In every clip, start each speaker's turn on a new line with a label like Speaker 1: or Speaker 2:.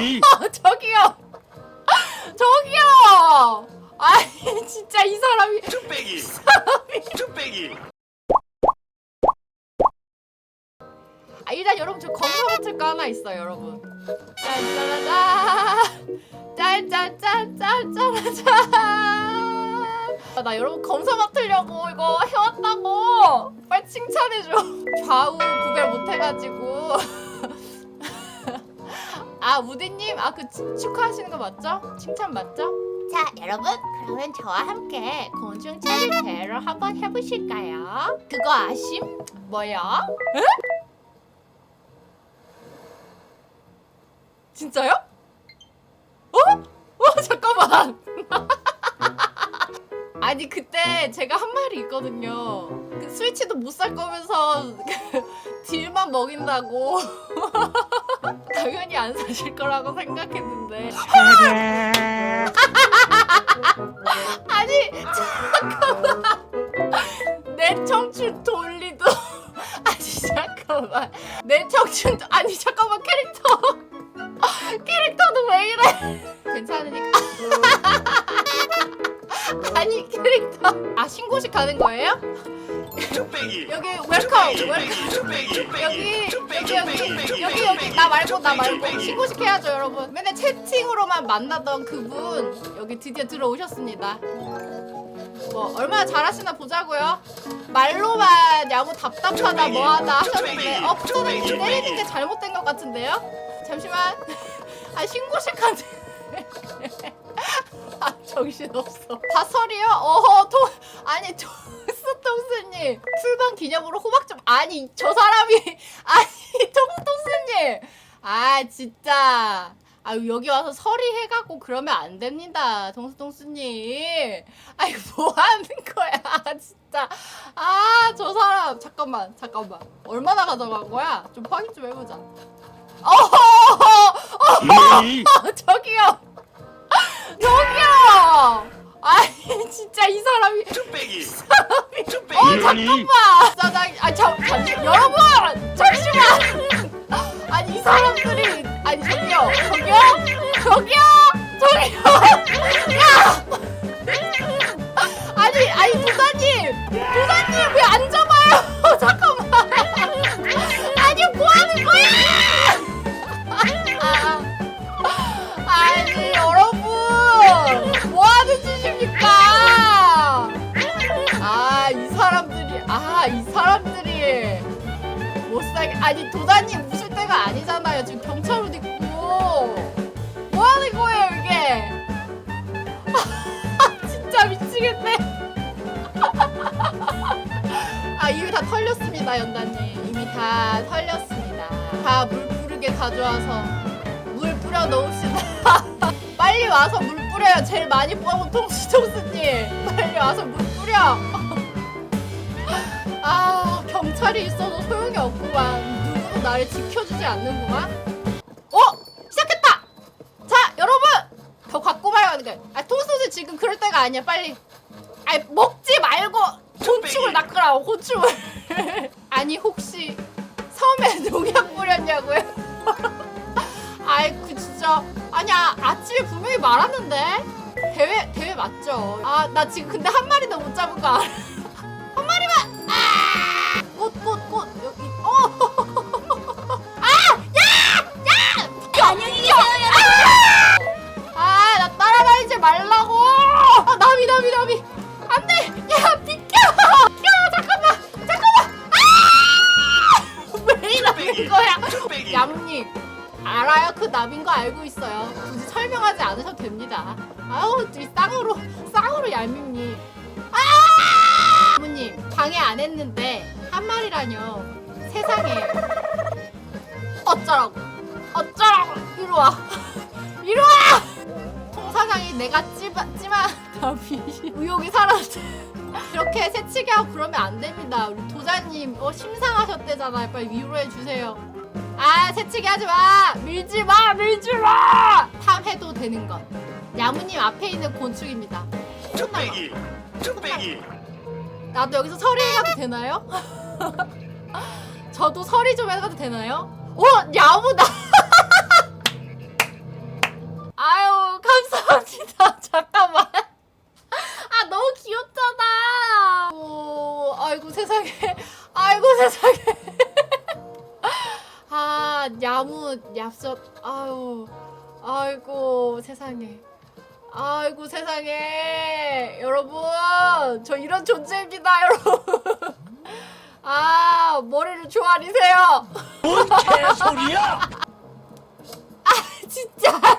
Speaker 1: 이
Speaker 2: 저기요. 저기요. 아니 진짜 이 사람이.
Speaker 1: 뚝배기. 뚝배기.
Speaker 2: 아, 일단 여러분 저 검사 맡을 거 하나 있어요 여러분. 짠짜라짠 짠짠짠짠짠짠 아, 나 여러분 검사 맡으려고 이거 해왔다고. 빨리 칭찬해줘. 좌우 구별 못해가지고 아 우디님 아 그 축하하시는 거 맞죠? 칭찬 맞죠? 자 여러분 그러면 저와 함께 찾을 대로 한번 해보실까요? 그거 아심? 에? 진짜요? 어? 어 잠깐만. 아니 그때 제가 한 말이 있거든요. 그 스위치도 못 살 거면서 그 딜만 먹인다고. 당연히 안 사실 거라고 생각했는데. 아니 잠깐만. 내 청춘 돌리도. 아니 잠깐만. 내 청춘 아니 잠깐만 캐릭터. 캐릭터도 왜 이래? 괜찮으니까. 아니 캐릭터. 아 신고식 가는 거예요? 여기 웰컴 웰컴. 여기 여기 여기 여기 여기 나 말고 나 말고 신고식 해야죠 여러분. 맨날 채팅으로만 만나던 그분 여기 드디어 들어오셨습니다. 뭐 얼마나 잘하시나 보자고요. 말로만 야구 답답하다 뭐하다 하셨는데 어 부서는 때리는 게 잘못된 것 같은데요? 잠시만. 아 신고식 하는. 아 정신 없어. 다설이요? 어허 통 아니 통 스통스님 출방 기념으로 호박 좀 아니 저 사람이 아니 통통스님. 아 진짜. 아 여기 와서 서리 해갖고 그러면 안 됩니다 통수통수님. 아이 뭐 하는 거야 진짜. 아 저 사람 잠깐만 잠깐만. 얼마나 가져간 거야? 좀 확인 좀 해보자. 어허!
Speaker 1: 이?
Speaker 2: 어, 저기요. 저기요 아니 진짜 이 사람이
Speaker 1: 뚝배기.
Speaker 2: 어
Speaker 1: 뚝배기.
Speaker 2: 잠깐만. 짜장 아잠 잠시 여러분 잠시만. 아니 이 사람들이 아니 저기요 저기요 저기요 저기요. 야 아니 도다님 웃을 때가 아니잖아요. 지금 경찰 옷 입고. 뭐 하는 거예요 이게? 진짜 미치겠네. 아 이미 다 털렸습니다 연다님. 이미 다 털렸습니다. 다물 뿌르게 가져와서 물 뿌려 놓읍시다. 빨리 와서 물 뿌려요. 제일 많이 뽑은 통수통수님. 빨리 와서 물 뿌려. 아 경찰이 있어도 소용이 없구만. 누구도 나를 지켜주지 않는구만. 어? 시작했다! 자 여러분! 더 갖고 하는 거야 아 통수는 지금 그럴 때가 아니야 빨리. 아 먹지 말고 곤충을 낚으라고 곤충을. 아니 혹시 섬에 농약 뿌렸냐고요? 아이 그 진짜. 아니야 아침에 분명히 말았는데. 대회 대회 맞죠? 아 나 지금 근데 한 마리도 못 잡은 거 알아 알아요? 그 나비인 거 알고 있어요. 굳이 설명하지 않으셔도 됩니다. 아우, 이 쌍으로, 쌍으로 얄밉니. 아! 야무님, 방해 안 했는데, 한 마리라뇨. 세상에. 어쩌라고. 어쩌라고. 이리 와. 이리 와! 통사장이 내가 찌바, 찌마 답이 의욕이 사라져 이렇게 새치기 하고 그러면 안 됩니다 우리 도자님 어 심상하셨대잖아요 빨리 위로해 주세요 아 새치기 하지 마! 밀지 마 밀지 마! 탐해도 되는 것. 야무님 앞에 있는 곤충입니다.
Speaker 1: 뚝배기 뚝배기.
Speaker 2: 나도 여기서 서리 해가도 되나요? 저도 서리 좀 해가도 되나요? 어 야무다 세상에. 아이고 세상에. 여러분 저 이런 존재입니다 여러분. 아 머리를 조아리세요.
Speaker 1: 뭔 개소리야?
Speaker 2: 진짜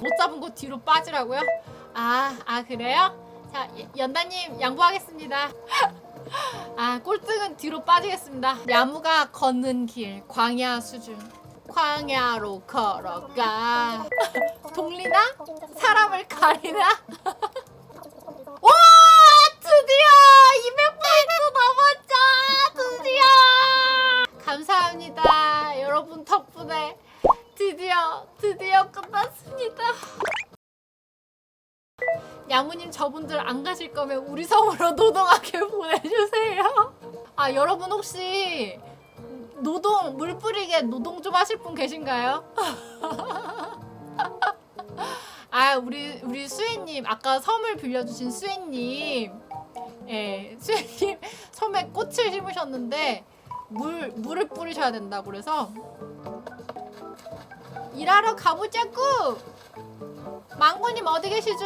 Speaker 2: 못 잡은 거 뒤로 빠지라고요? 아 아 그래요? 자 예- 연다님 양보하겠습니다. 아 꼴등은 뒤로 빠지겠습니다. 야무가 걷는 길 광야 수준. 광야로 걸어가. 동리나? 사람을 가리나? 와 드디어! 200포인트 넘었죠! 드디어! 감사합니다 여러분 덕분에. 드디어 드디어 끝났 습니다. 야무님 저분들 안 가실 거면 우리 성으로 노동하게 보내주세요. 아 여러분 혹시 노동 물 뿌리게 노동 좀 하실 분 계신가요? 아 우리 우리 수혜님 아까 섬을 빌려주신 수혜님. 예 수혜님 섬에 꽃을 심으셨는데 물 물을 뿌리셔야 된다고 그래서 일하러 가보자고 망고님 어디 계시죠?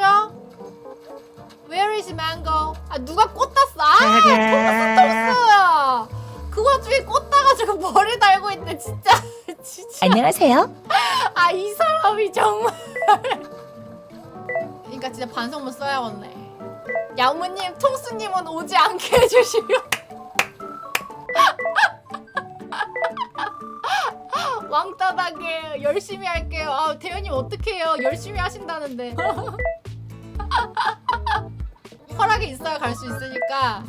Speaker 2: Where is mango? 아 누가 꽃 땄어? 아 톰스 톰스 그 와중에 꽃 따가지고 머리 달고 있네 진짜 진짜
Speaker 3: 안녕하세요.
Speaker 2: 아 이 사람이 정말 그러니까 진짜 반성문 써야겠네 야무님 통수님은 오지 않게 해주시면 왕따닥에 열심히 할게요. 아 대현님 어떡해요. 열심히 하신다는데. 허락이 있어야 갈 수 있으니까.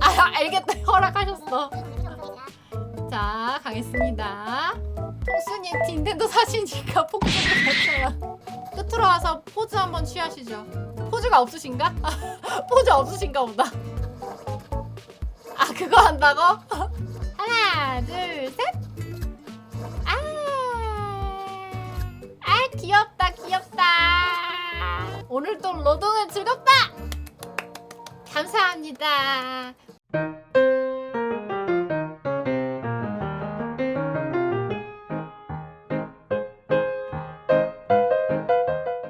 Speaker 2: 아 알겠다. 허락하셨어. 자 가겠습니다. 통수님 닌텐도 사시니까 못해요 끝으로 와서 포즈 한번 취하시죠. 포즈가 없으신가? 포즈 없으신가 보다. 아 그거 한다고? 하나 둘 셋 오늘도 노동은 즐겁다. 감사합니다